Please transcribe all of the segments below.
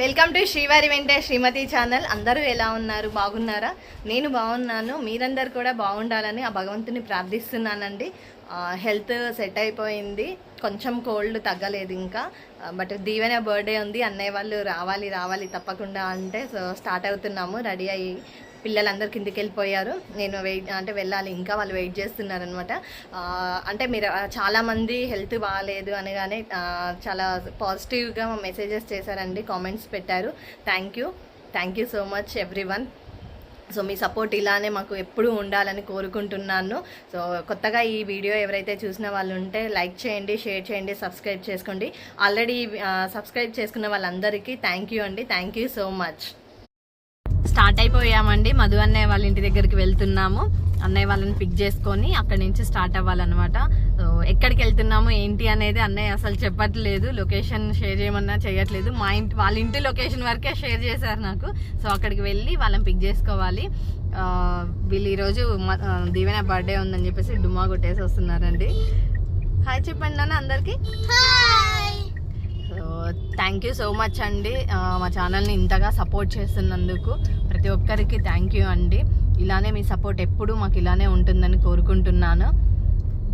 Welcome to శ్రీవారి వెంటే శ్రీమతి ఛానల్. అందరూ ఎలా ఉన్నారు? బాగున్నారా? నేను బాగున్నాను. మీరందరు కూడా బాగుండాలని ఆ భగవంతుని ప్రార్థిస్తున్నానండి. హెల్త్ సెట్ అయిపోయింది. కొంచెం కోల్డ్ తగ్గలేదు ఇంకా. బట్ దీవెన బర్త్డే ఉంది. అన్నయ్య వాళ్ళు రావాలి రావాలి తప్పకుండా అంటే సో స్టార్ట్ అవుతున్నాము. రెడీ అయ్యి పిల్లలందరూ కిందికి వెళ్ళిపోయారు. నేను వెయిట్ అంటే వెళ్ళాలి. ఇంకా వాళ్ళు వెయిట్ చేస్తున్నారు అనమాట అంటే మీరు చాలామంది హెల్త్ బాగాలేదు అనగానే చాలా పాజిటివ్గా మెసేజెస్ చేశారండి కామెంట్స్ పెట్టారు. Thank you. Thank you so much every one so me support ఇలానే మాకు ఎప్పుడూ ఉండాలని కోరుకుంటున్నాను. సో కొత్తగా ఈ వీడియో ఎవరైతే చూసిన వాళ్ళు ఉంటే లైక్ చేయండి షేర్ చేయండి సబ్స్క్రైబ్ చేసుకోండి. ఆల్రెడీ సబ్స్క్రైబ్ చేసుకున్న వాళ్ళందరికీ థ్యాంక్ యూ అండి. Thank you so much. Start అయిపోయామండి. Madhu అన్నయ్య వాళ్ళ ఇంటి దగ్గరికి వెళ్తున్నాము. అన్నయ్య వాళ్ళని పిక్ చేసుకొని అక్కడి నుంచి స్టార్ట్ అవ్వాలన్నమాట. సో ఎక్కడికి వెళ్తున్నాము ఏంటి అనేది అన్నయ్య అసలు చెప్పట్లేదు. లొకేషన్ షేర్ చేయమన్నా చేయట్లేదు. మా ఇంటి వాళ్ళ ఇంటి లొకేషన్ వరకే షేర్ చేశారు నాకు. సో అక్కడికి వెళ్ళి వాళ్ళని పిక్ చేసుకోవాలి. వీళ్ళు ఈరోజు దీవెన బర్త్డే ఉందని చెప్పేసి డుమా కొట్టేసి వస్తున్నారండి. హాయ్ చెప్పండి నాన్న అందరికీ. థ్యాంక్ యూ సో మచ్ అండి. మా ఛానల్ని ఇంతగా సపోర్ట్ చేస్తున్నందుకు ప్రతి ఒక్కరికి థ్యాంక్ యూ అండి. ఇలానే మీ సపోర్ట్ ఎప్పుడూ మాకు ఇలానే ఉంటుందని కోరుకుంటున్నాను.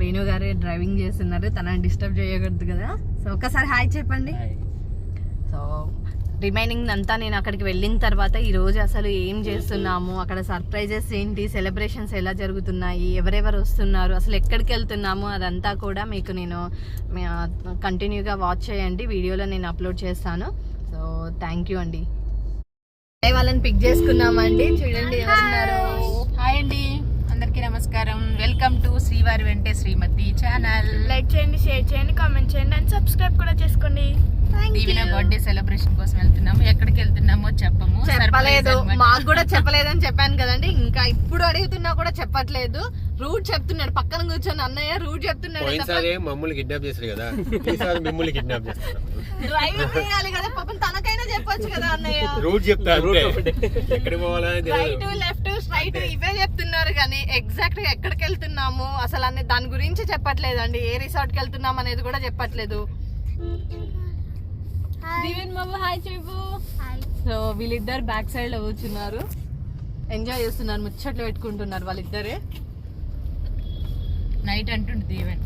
వేణు గారే డ్రైవింగ్ చేస్తున్నారు తనని డిస్టర్బ్ చేయకూడదు కదా. సో ఒక్కసారి హాయ్ చెప్పండి. సో రిమైనింగ్ అంతా నేను అక్కడికి వెళ్ళిన తర్వాత ఈ రోజు అసలు ఏం చేస్తున్నాము? అక్కడ సర్ప్రైజెస్ ఏంటి? సెలబ్రేషన్స్ ఎలా జరుగుతున్నాయి? ఎవరెవరు వస్తున్నారు? అసలు ఎక్కడికి వెళ్తున్నాము? అదంతా కూడా మీకు నేను కంటిన్యూగా వాచ్ చేయండి. వీడియోలో నేను అప్లోడ్ చేస్తాను. సో థ్యాంక్ యూ అండి. వాళ్ళని పిక్ చేసుకున్నామండి. చూడండి ఎవరున్నారు హాయ్! అండి. అందరికీ నమస్కారం. వెల్కమ్ టు శ్రీవారి వెంటే శ్రీమతి ఛానల్. లైక్ చేయండి షేర్ చేయండి కామెంట్ చేయండి అండ్ సబ్స్క్రైబ్ కూడా చేసుకోండి. బర్త్డే సెలబ్రేషన్ కోసం వెళ్తున్నాము ఎక్కడికి వెళ్తున్నామో చెప్పము. చెప్పలేదు. మాకు కూడా చెప్పలేదని చెప్పాను కదండి. ఇంకా ఇప్పుడు అడుగుతున్నా కూడా చెప్పట్లేదు. రూట్ చెప్తున్నాడు. పక్కన కూర్చొని అన్నయ్య రూట్ చెప్తున్నాడు. తప్ప పోయినసారి మమ్మల్ని కిడ్నాప్ చేశారు కదా. ఈసారి మిమ్మల్ని కిడ్నాప్ చేస్తారు డ్రైవింగ్ చేయాలి కదా. పాపం తనకైనా చెప్పొచ్చు కదా అన్నయ్య. రూట్ చెప్తా ఎక్కడికి పోవాలని రైట్ తెలియదు. లెఫ్ట్ స్ట్రైట్ ఇవే చెప్తున్నారు కానీ ఎగ్జాక్ట్గా ఎక్కడికి వెళ్తున్నాము? అసలు అనే దాని గురించి చెప్పట్లేదండి. ఏ రిసార్ట్కి వెళ్తున్నాం అనేది కూడా చెప్పట్లేదు. దివెన్ బాబు హాయ్ చెప్పు సో వీళ్ళిద్దరు బ్యాక్ సైడ్లో కూర్చున్నారు. ఎంజాయ్ చేస్తున్నారు ముచ్చట్లు పెట్టుకుంటున్నారు వాళ్ళిద్దరే. నైట్ అంటుండు దీవెన్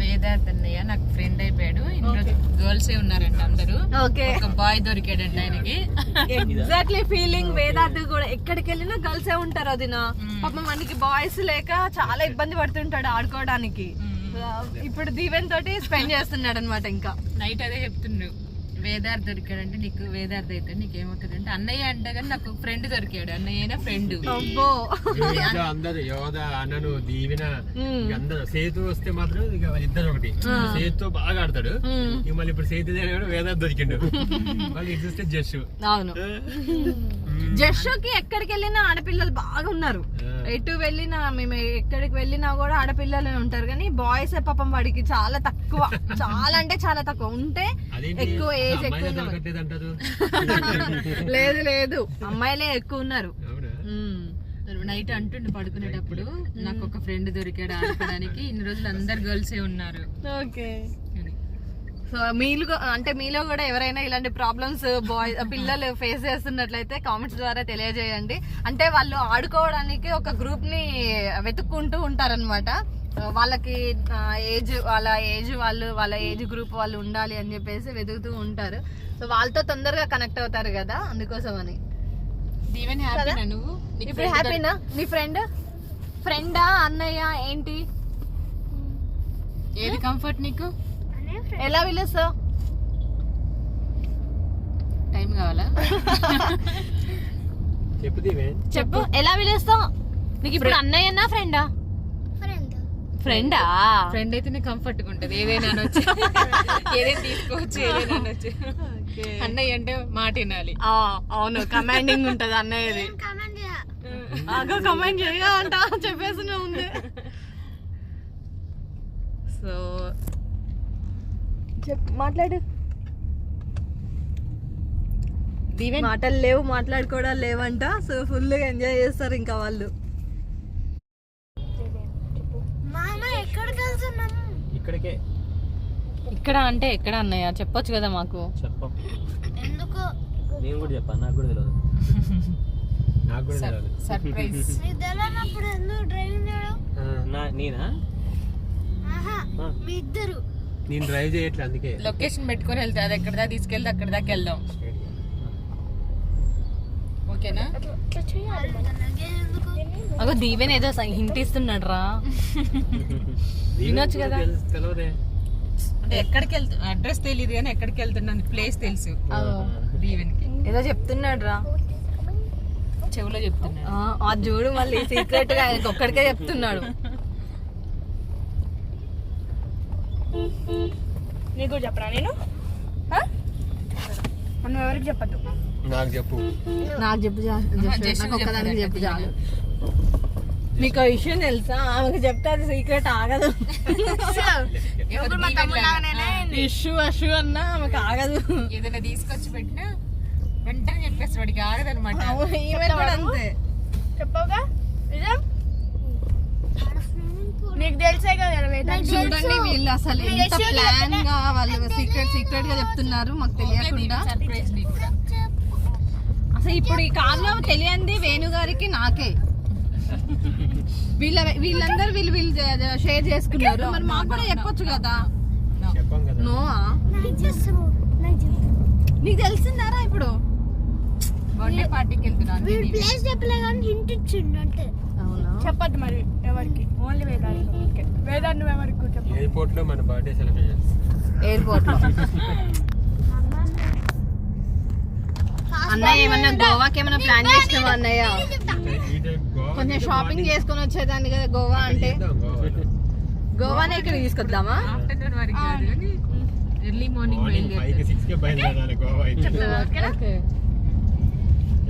వేదార్థ్ అన్నయ్య నాకు ఫ్రెండ్ అయిపోయాడు. ఇందులో గర్ల్స్ ఏ ఉన్నారంట అందరూ. ఓకే ఒక బాయ్ దొరికాడంట ఆయనకి. ఎగ్జాక్ట్లీ ఫీలింగ్ వేదార్థ్ కూడా. ఎక్కడికి వెళ్ళినా గర్ల్స్ ఏ ఉంటారు అది నా మ్మ్. పాపం మనకి బాయ్స్ లేక చాలా ఇబ్బంది పడుతుంటాడు ఆడుకోవడానికి. ఇప్పుడు దీవెన్ తోటి స్పెండ్ చేస్తున్నాడు అనమాట ఇంకా. నైట్ అదే చెప్తుండ్రు వేదార్థ్ దొరికాడంటే నీకు వేదార్థ్ అయితే నీకేమవుతుంది అంటే అన్నయ్య అంటే కానీ నాకు ఫ్రెండ్ దొరికాడు అన్నయ్య అయినా ఫ్రెండ్ అబ్బో అందరు యోధ అన్నను దీవిన అందరూ సేతు వస్తే మాత్రం ఇక ఇద్దరు ఒకటి. సేతుతో బాగా ఆడతాడు. ఇక మళ్ళీ ఇప్పుడు సేతు కూడా వేదాంత దొరికిండు. వాళ్ళు ఎగ్జిస్టెడ్ జస్ట్ అవును. జస్సుకి ఎక్కడికి వెళ్ళినా ఆడపిల్లలు బాగా ఉన్నారు. ఎటు వెళ్ళినా మేము ఎక్కడికి వెళ్ళినా కూడా ఆడపిల్లలు ఉంటారు. కానీ బాయ్స్ పాపం వాడికి చాలా తక్కువ. చాలా అంటే చాలా తక్కువ. ఉంటే ఎక్కువ ఏజ్ ఎక్కువ లేదు లేదు. అమ్మాయిలే ఎక్కువ ఉన్నారు. నైట్ అంటుండు పడుకునేటప్పుడు. నాకు ఒక ఫ్రెండ్ దొరికాడు ఆడుకోవడానికి ఇన్ని రోజులు అందరు గర్ల్సే ఉన్నారు. ఓకే. సో మీలో అంటే మీలో కూడా ఎవరైనా ఇలాంటి ప్రాబ్లమ్స్ బాయ్ పిల్లలు ఫేస్ చేస్తున్నట్లయితే కామెంట్స్ ద్వారా తెలియజేయండి. అంటే వాళ్ళు ఆడుకోవడానికి ఒక గ్రూప్ని వెతుక్కుంటూ ఉంటారనమాట వాళ్ళకి ఏజ్ వాళ్ళ ఏజ్ వాళ్ళు వాళ్ళ ఏజ్ గ్రూప్ వాళ్ళు ఉండాలి అని చెప్పేసి వెతుకుతూ ఉంటారు. సో వాళ్ళతో తొందరగా కనెక్ట్ అవుతారు కదా అందుకోసం అని నువ్వు? ఇప్పుడు హ్యాపీనా? నీ ఫ్రెండ్ ఫ్రెండా అన్నయ్య ఏంటి? ఏది కంఫర్ట్ నీకు? ఎలా పిలుస్తావు? టైం కావాలా? చెప్పు ఎలా పిలుస్తావు? నీకు ఇప్పుడు అన్నయ్యనా ఫ్రెండా ఫ్రెండా ఫ్రెండ్ అయితేనే కంఫర్ట్గా ఉంటది. ఏదైనా అనొచ్చు. ఏదైనా తీసుకోవచ్చు ఏదైనా అనొచ్చు. అన్నయ్య అంటే మాట వినాలి. అవును. కమాండింగ్ ఉంటది అన్నయ్యది. ఆగో కమాండ్ చేయగా అంట చెప్పేసి ఉంది సో చెప్ మాట్లాడు. మాటలు లేవు మాట్లాడుకోవడాలు లేవంట. సో ఫుల్గా ఎంజాయ్ చేస్తారు ఇంకా వాళ్ళు. ఇక్కడికే. ఇక్కడ అంటే ఎక్కడ అన్నయ్య? చెప్పొచ్చు కదా మాకు. చెప్పం. ఎందుకు? నేను కూడా చెప్పాను నాకు కూడా తెలియదు నాకు కూడా తెలియదు సర్ప్రైజ్. తెలియనప్పుడు ఎందుకు డ్రైవింగ్ చేయడం? ఆ, నా నేనా? ఆహా ఆ. మీ ఇద్దరు. నేను డ్రైవ్ చేయట్లే అందుకే. లొకేషన్ పెట్టుకొని వెళ్తే అది ఎక్కడ దాకా తీసుకెళ్తే అక్కడ దాకా వెళ్దాం. ఓకేనా? అగో దీవెన్ ఏదో హింట్ ఇస్తున్నాడు రా. వినొచ్చు కదా. అంటే ఎక్కడికి వెళ్తు అడ్రస్ తెలియదు కానీ ఎక్కడికి వెళ్తున్నాను ప్లేస్ తెలుసు. దీవెన్కి. ఏదో చెప్తున్నాడు రా. చెవులో చెప్తున్నాను అది చూడు మళ్ళీ సీక్రెట్గా ఒక్కడికే చెప్తున్నాడు. నీకు చెప్పరా నేను? మనం ఎవరికి చెప్పద్దు? నాకు చెప్పు. నాకు చెప్పు నాకు ఒక్కదానికి చెప్పు చెప్పు చాలు. మీకు ఆ విషయం తెలుసా? ఆమెకు చెప్తే అది సీక్రెట్ ఆగదు. ఇష్యూ అషు అన్నా ఆమెకు ఆగదు. ఏదైనా తీసుకొచ్చి పెట్టినా వెంటనే చెప్పేస్తాడు వాడికి కూడా అంతే. చెప్పవుగా? నిజం? నీకు తెలిసే కదా. చూడండి వీళ్ళు అసలు ఎంత ప్లాన్గా వాళ్ళు సీక్రెట్ సీక్రెట్గా చెప్తున్నారు మాకు తెలియకుండా. అసలు ఇప్పుడు ఈ కార్లో తెలియంది వేణు గారికి నాకే. వీళ్ళ వీళ్ళందరూ వీళ్ళు వీళ్ళు షేర్ చేసుకున్నారు. మరి మాకు కూడా చెప్పొచ్చు కదా. చెప్పాం కదా నో నీకు తెలిసిందారా ఇప్పుడు? బర్త్డే పార్టీకి వెళ్తున్నాను ప్లేస్ చెప్పలే కానీ హింట్ ఇచ్చిండు అంటే. చెప్పద్దు మరి ఎవరికి. ఓన్లీ వేదాంత్. ఓకే. వేదాంత్ నువ్వు ఎవరికి చెప్పు ఎయిర్పోర్ట్లో మన బర్త్డే సెలబ్రేషన్స్ ఎయిర్పోర్ట్లో అన్నయ్య ఏమన్నా గోవాకి ఏమన్నా ప్లాన్ చేసినావా అన్నయ్య? కొంచెం షాపింగ్ చేసుకొని వచ్చేదాన్ని కదా గోవా అంటే. గోవానే ఇక్కడ తీసుకొద్దామా? ఆఫ్టర్నూన్ వరకు ఎర్లీ మార్నింగ్కి బయలుదేరాలి గోవా. అయితే ఓకే.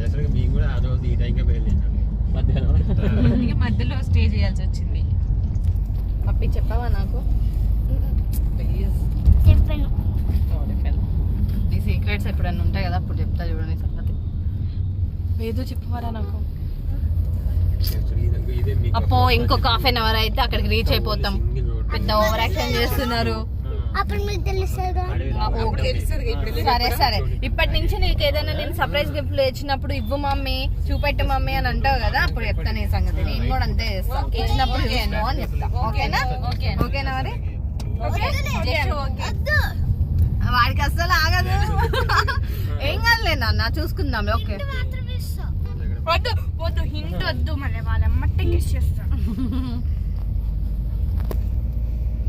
అసలు మేము కూడా ఆ రోజు ఈ టైంకే బయలుదేరాలి మధ్యాహ్నం. ఇక మధ్యలో స్టే చేయాల్సి వచ్చింది. పప్పి చెప్పావా నాకు? ప్లీజ్. చెప్పాను. నీ సీక్రెట్స్ ఎప్పుడన్నా ఉంటాయి కదా అప్పుడు చెప్తా చూడండి సంగతి. ఏదో చెప్పవారా నాకు. అప్పో ఇంకొక హాఫ్ అన్ అవర్ అయితే అక్కడికి రీచ్ అయిపోతాం. పెద్ద ఓవర్ యాక్షన్ చేస్తున్నారు. అప్పుడు మీకు తెలుస్తుందా? సరే సరే. ఇప్పటి నుంచి నీకు ఏదైనా నేను సర్ప్రైజ్ గిఫ్ట్లు ఇచ్చినప్పుడు ఇవ్వు మమ్మీ చూపెట్టు మమ్మీ అని అంటావు కదా అప్పుడు చెప్తాను ఈ సంగతి. నేను కూడా అంతే చేస్తా. ఇచ్చినప్పుడు చేయను అని చెప్తా. ఓకేనా? ఓకేనా మరి. వాడికి అస్సలు ఆగదు. ఏం కాదులే నాన్న చూసుకుందాం. ఓకే. వద్దు వద్దు హింట్ వద్దు. మళ్ళీ వాళ్ళ అమ్మట్టే గెస్ చేస్తాను